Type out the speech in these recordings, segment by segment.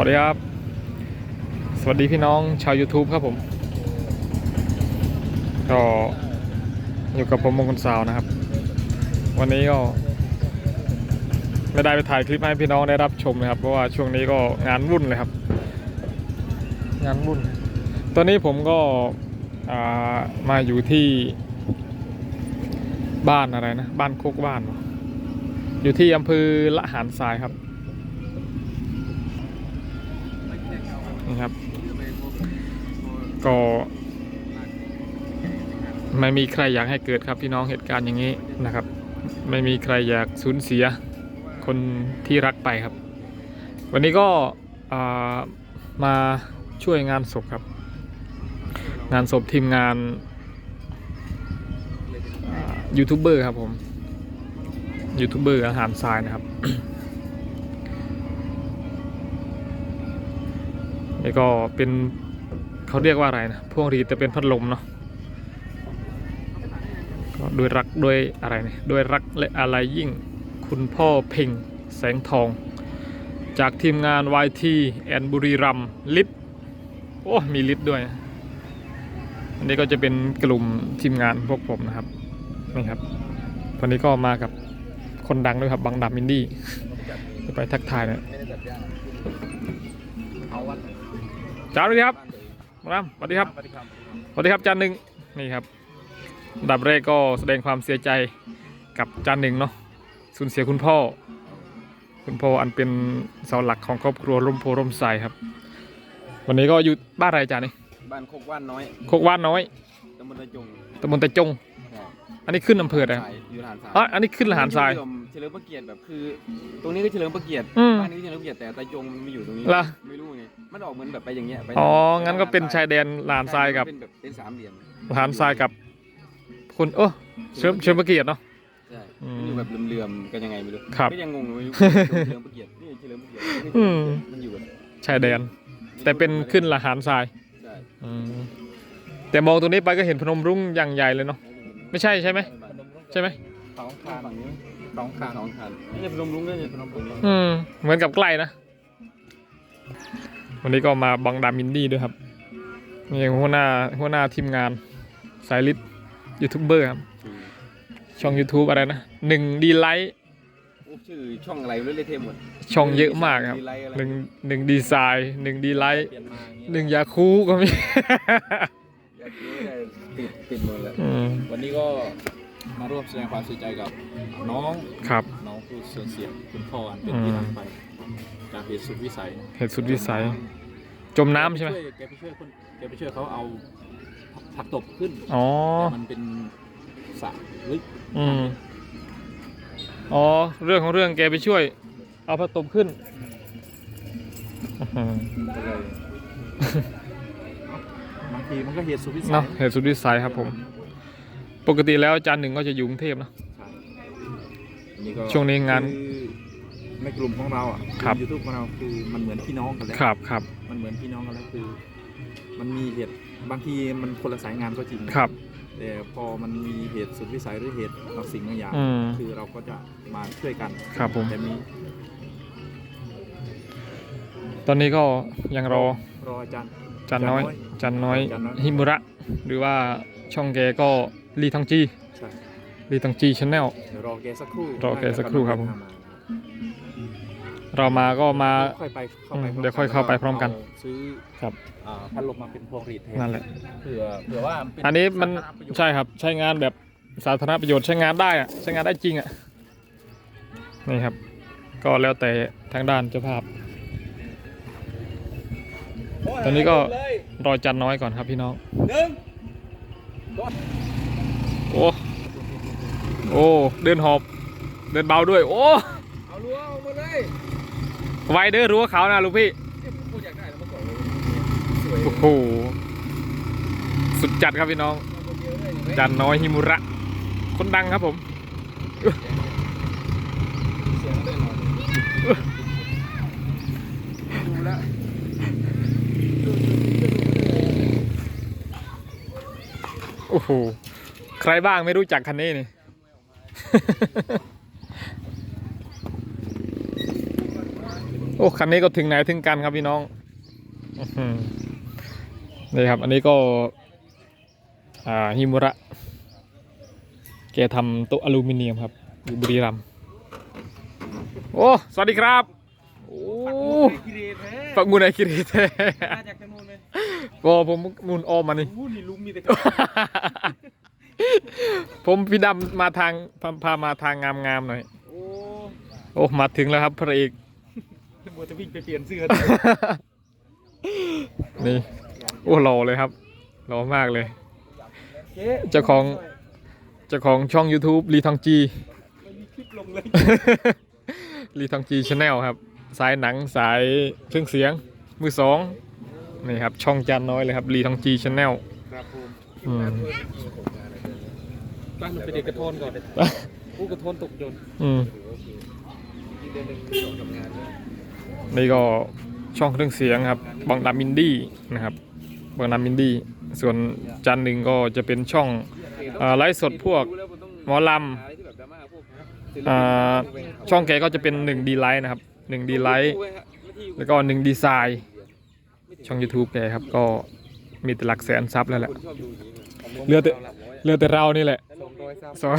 วัสดีครับ สวัสดีพี่น้องชาว YouTube ครับผม ก็อยู่กับผมมงคลสาวนะครับ วันนี้ก็ไม่ได้ไปถ่ายคลิปให้พี่น้องได้รับชมนะครับ เพราะว่าช่วงนี้ก็งานวุ่นเลยครับ งานวุ่น ตอนนี้ผมก็ามาอยู่ที่บ้านอะไรนะ บ้านโคกบ้าน อยู่ที่อำเภอละหารทรายครับ ก็ไม่มีใครอยากให้เกิดครับพี่น้องเหตุการณ์อย่างนี้นะครับ ไม่มีใครอยากสูญเสียคนที่รักไปครับ วันนี้ก็มาช่วยงานศพครับ งานศพทีมงานยูทูบเบอร์ครับผมยูทูบเบอร์อาหารทรายนะครับนี่ก็เป็น เขาเรียกว่าอะไรนะพวงหรีดแต่เป็นพัดลมเนาะก็ด้วยรักด้วยอะไรเนี่ยด้วยรักและอะไรยิ่งคุณพ่อเพ่งแสงทอง จากทีมงาน YT แอนบุรีรัมลิศโอ้ มีลิศด้วย อันนี้ก็จะเป็นกลุ่มทีมงานพวกผมนะครับนี่ครับวันนี้ก็มากับคนดังด้วยครับบังดับมินดี้จะไปทักทายนะจ้าสวัสดีครับ มาดามสวัสดีครับ สวัสดีครับ สวัสดีครับจานหนึ่งนี่ครับอันดับแรกก็แสดงความเสียใจกับจานหนึ่งเนาะสูญเสียคุณพ่อ คุณพ่ออันเป็นเสาหลักของครอบครัวร่มโพร่มใสครับ วันนี้ก็อยู่บ้านอะไรจานนี่บ้านโคกว่านน้อย โคกว่านน้อยตำบลตะจงตำบลตะจง อันนี้ขึ้นอำเภออะไรครับสายอยู่หานสายอ๋ออันนี้ขึ้นละหารทรายเฉลิมพระเกียรติแบบคือ ตรงนี้ก็เฉลิมพระเกียรติอืมบ้านนี้ก็เฉลิมพระเกียรติแต่ตะจงมันไม่อยู่ตรงนี้ล่ะไม่รู้ไง มันออกเหมือนแบบไปอย่างเงี้ยไปอ๋อ งั้นก็เป็นชายแดนละหารทรายกับเป็นแบบเป็นสามเหลี่ยมละหารทรายกับคุณโอ้เชิมเชิมพระเกียรติเนาะใช่อืมมันอยู่แบบเหลื่อมๆกันยังไงไม่รู้ครับก็ยังงงไม่รู้เฉลิมพระเกียรตินี่เฉลิมพระเกียรตินี่อืมมันอยู่แบบชายแดน แต่เป็นขึ้นละหารทรายใช่อืมแต่มองตรงนี้ไปก็เห็นพนมรุ้งอย่างใหญ่เลยเนาะไม่ใช่ใช่ไหมใช่ไหมสองคานฝั่งนี้สองคานสองคานนี่จะพนมรุ้งนี่จะพนมรุ้งอืมเหมือนกับใกล้นะ วันนี้ก็มาบังดามินดี้ด้วยครับนี่หัวหน้าหัวหน้าทีมงานสายลิศยูทูบเบอร์ครับช่อง YouTube อะไรนะหนึ่งดีไลท์โอ้ชื่อช่องอะไรไม่รู้เลยเทหมดช่องเยอะมากครับดีไลท์อะไรหนึ่งหนึ่งดีไซน์หนึ่งดีไลท์เปลี่ยนมาอย่างเงี้ยหนึ่งยาคูก็มีอยากรู้เลยติดติดหมดเลยอืมวันนี้ก็ มาร่วมแสดงความเสียใจกับน้องครับ น้องผู้สูญเสียคุณพ่ออันเป็นที่รักไปจากเหตุสุดวิสัยเหตุสุดวิสัย จมน้ำใช่ไหมแกไปช่วยคนแกไปช่วยเขาเอาผักตบขึ้นอ๋อแต่มันเป็นสระลึกอืมอ๋อ เรื่องของเรื่องแกไปช่วย เอาพัดตบขึ้นอื้อหือก็เลยบางทีมันก็เหตุสุดวิสัยเนาะเหตุสุดวิสัยครับผม ปกติแล้วอาจารย์หนึ่งก็จะอยู่กรุงเทพเนอะ ใช่อันนี้ก็ช่วงนี้งานคือในกลุ่มของเราอะครับ ยูทูบของเราคือมันเหมือนพี่น้องกันแล้วครับครับมันเหมือนพี่น้องกันแล้วคือ มันมีเหตุบางทีมันคนละสายงานก็จริงครับ แต่พอมันมีเหตุสุดวิสัยหรือเหตุบางสิ่งบางอย่างอืมคือเราก็จะมาช่วยกันครับผม แต่มีตอนนี้ก็ยังรอรออาจารย์จันน้อยจันน้อยจันน้อยฮิมุระ หรือว่าช่องแกก็ ลีทังจีใช่ลีทังจีชาแนล เดี๋ยวรอแกสักครู่รอแกสักครู่ครับผมน่าจะเรามาก็มา ค่อยไปเข้าไปอืมเดี๋ยวค่อยเข้าไปพร้อมกัน เาซื้อครับอ่าพัดลมมาเป็นพวงหรีดแทนนั่นแหละ เผื่อเผื่อว่าเป็อันนี้มันสาธารณประโยชน์ใช่ครับใช้งานแบบสาธารณประโยชน์ใช้งานได้อะใช้งานได้จริงอะนี่ครับ ก็แล้วแต่ทางด้านเจ้าภาพ ตอนนี้ก็รอจันน้อยก่อนครับพี่น้อง หนึ่ง โอ้โอ้เดินหอบ เดินเบาด้วย โอ้เอารั้วเอาหมดเลยไวเดอร์รั้วเขาวนะลูกพี่เนี่ยผมพูดอยากได้แล้วเมื่อก่อนเลยสวยโอ้โหสุดจัดครับพี่น้องคนเดียวเลยเห็นไหมจันน้อยฮิมุระ คนดังครับผมเสียงแน่นอนดูแล้วโอ้โห ใครบ้างไม่รู้จักคันนี้นี่นโอ้คันนี้ก็ถึงไหนถึงกันครับพี่น้องอื้อหือนี่ครับ อันนี้ก็ อ่าฮิมุระ แกทำโต๊ะอลูมิเนียมครับอยู่บุรีรัมย์โอ้ สวัสดีครับ โอ้กิเลสแท้ปักมูนไอคิริเทมาจากจังโน้นเลยก็ผมมูนออมมานี่อู้นี่ลุงมีแต่ ผมพี่ดำมาทางพาพามาทางงามๆหน่อย โอ้โอ้มาถึงแล้วครับพระเอก มัวจะวิ่งไปเปลี่ยนเสื้อ นี่โอ้หล่อเลยครับหล่อมากเลย เจ้าของเจ้าของช่อง YouTube ลีทองจี ไม่มีคลิปลงเลย ลีทองจีชาแนลครับ สายหนังสายเครื่องเสียง มือสองนี่ครับช่องจานน้อยเลยครับลีทองจีชาแนลครับผม อืม บ้านเราไปเด็กกระโทนก่อนอู้กระโทนตกยนต์อืมนี่ก็ช่องเครื่องเสียงครับบางดามินดี้นะครับบางดามินดี้ส่วนจานหนึ่งก็จะเป็นช่องเอ่อไลฟ์สดพวกหมอลำอ่าช่องแกก็จะเป็น1ดีไลท์นะครับ1ดีไลท์แล้วก็1ดีไซน์ช่อง YouTube แกครับก็มีแต่หลักแสนซับแล้วแหละเหลือแต่เหลือแต่เรานี่แหละ สองร้อยซับสอง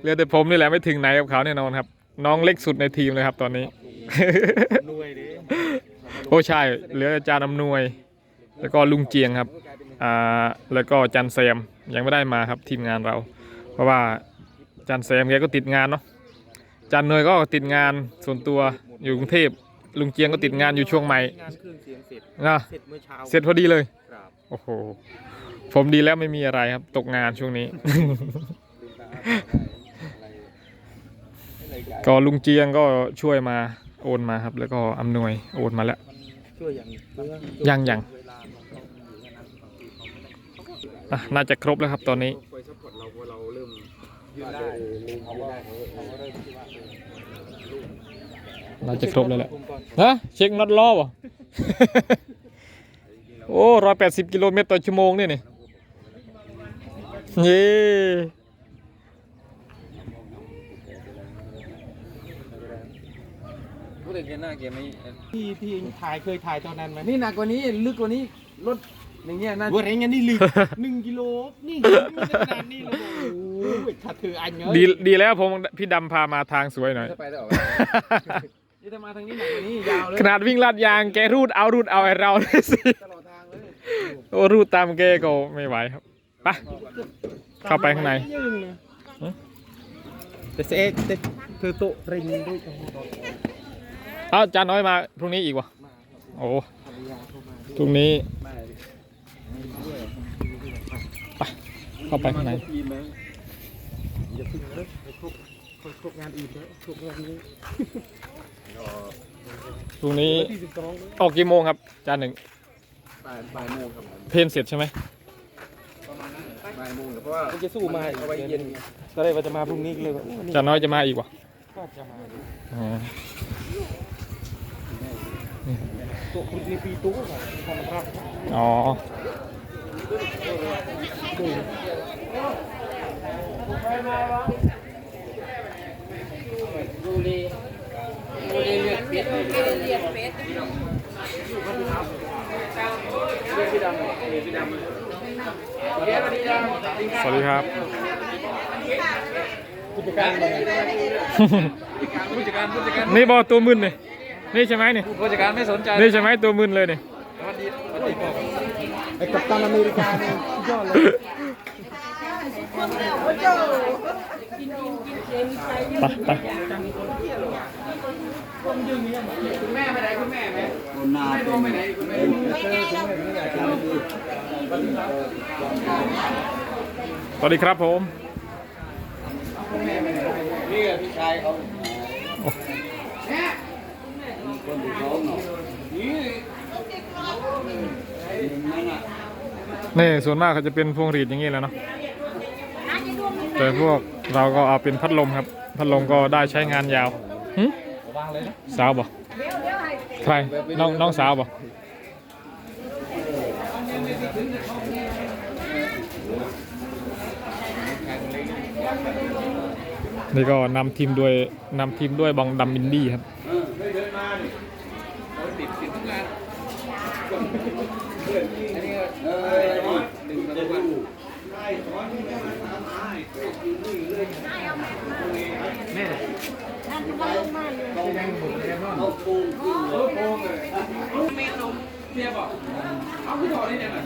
เหลือแต่ผมนี่แหละไม่ถึงไหนกับเขาแน่นอนครับ น้องเล็กสุดในทีมเลยครับตอนนี้ รวยดิโอ้ใช่เหลืออาจารย์อำนวย แล้วก็ลุงเจียงครับอ่าแล้วก็อาจันแซมยังไม่ได้มาครับทีมงานเรา เพราะว่าอาจันแซมแกก็ติดงานเนาะอาจันเนยก็ติดงานส่วนตัวอยู่กรุงเทพลุงเจียงก็ติดงานอยู่ช่วงใหม่งานเครื่องเสียงเสร็จนะเสร็จเมื่อเช้าเสร็จพอดีเลย ครับ โอ้โห ผมดีแล้วไม่มีอะไรครับ ตกงานช่วงนี้ ก็ลุงเจียงก็ช่วยมาโอนมาครับ แล้วก็อำนวยโอนมาแล้วช่วยอย่างยังยังอะน่าจะครบแล้วครับตอนนี้ไฟซัพพอร์ตเราพอเราเริ่มยืนได้ยืนได้เขาก็เริ่มคิดว่าน่าจะครบแล้วแหละฮะเช็คน็อตล้อป่ะโอ้ร้อยแปดสิบกิโลเมตรต่อชั่วโมงเนี่ยนี่ เย้พูดถึงหน้าเกมไม่ที่ที่ถ่ายเคยถ่ายตอนนั้นไหมนี่หนักกว่านี้ลึกกว่านี้รถอย่างเงี้ยน่าวัวเรงยันนี่ลึกหนึ่งกิโลนี่ไม่ได้ขนาดนี้เลยโอ้โหถ้าถืออันเงี้ยดีดีแล้วผมพี่ดำพามาทางสวยหน่อยจะไปได้หรอนี่ถ้ามาทางนี้หนักกว่านี้ยาวเลยขนาดวิ่งลาดยางแกรูดเอารูดเอาไอเราเลยสิตลอดทางเลยโอ้รูดตามแกก็ไม่ไหวครับ ไปเข้าไปข้างในแต่เซตแต่เธอโตะเริงด้วยกันเอาจานน้อยมาพรุ่งนี้อีกวะโอ้พรุ่งนี้ไปเข้าไปข้างในทีมไหมอย่าพึ่งเลยไปครบครบงานอื่นแล้วครบงานนี้พรุ่งนี้ที่สิบสองออกกี่โมงครับจานหนึ่งบ่ายบ่ายโมงครับเพนเสร็จใช่ไหม บ่ายโมงเพราะว่ามันจะสู้มาเอาไว้เย็นก็เลยว่าจะมาพรุ่งนี้เลยว่าโอ้นี่จานน้อยจะมาอีกวะก็จะมาอ๋อโต๊ะคุณมีปีตู้ค่ะทำครับอ๋อสวัสดีครับผู้จัด การผู้จัดการผู้จัดการนี่บอตัวมึนนี่นี่ใช่ไหมนี่ผู้จัดการไม่สนใจนี่ใช่ไหมตัวมึนเลยนี่ไอ้กัปตันอเมริกาเนี่ยสุดยอดเลย ไปไปสวัสดีครับผมนี่พี่ชายเขาคนที่ท้องเนาะนี่นี่ส่วนมากเขาจะเป็นพวงหรีดอย่างนี้แหล้วเนาะ แต่พวกเราก็เอาเป็นพัดลมครับ พัดลมก็ได้ใช้งานยาวหึวางเลยนะสาวบ่ใครน้องน้องสาวบ่นี่ก็นำทีมด้วยนำทีมด้วยบองดำมินดี้ครับ เออไม่เดินมา นี่ติดติดทุกงานอันนี้เออหนึ่งมาทุกวันแม่ นั่นก็ลงมาอยู่ ต้องแดงผมแดงนอนโอ้โหโอ้โหเมนมเสียบอกเอาขึ้นถอดนี่เนี่ยนะ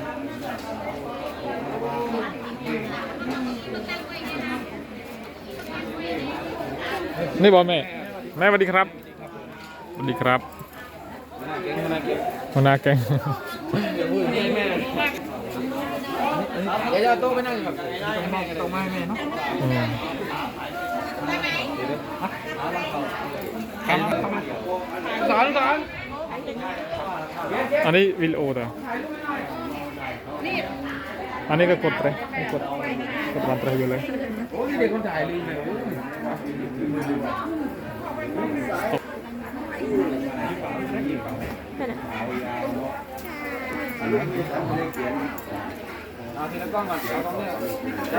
นี่บอแม่ แม่สวัสดีครับสวัสดีครับเก่งขนาดเก่งหัวหน้าแกงนี่แม่เดี๋ยวจะโต๊ะไปนั่งกับแม่โต๊ะมาแม่เนาะอืม สอนสอนอันนี้วิดีโอแต่อันนี้ก็กดเลยกดกดวันเตรอยู่เลยโอ้ยเด็กคนถ่ายลืมเลยเอาทีละกล้องก่อนเอากล้องเนี่ยเอ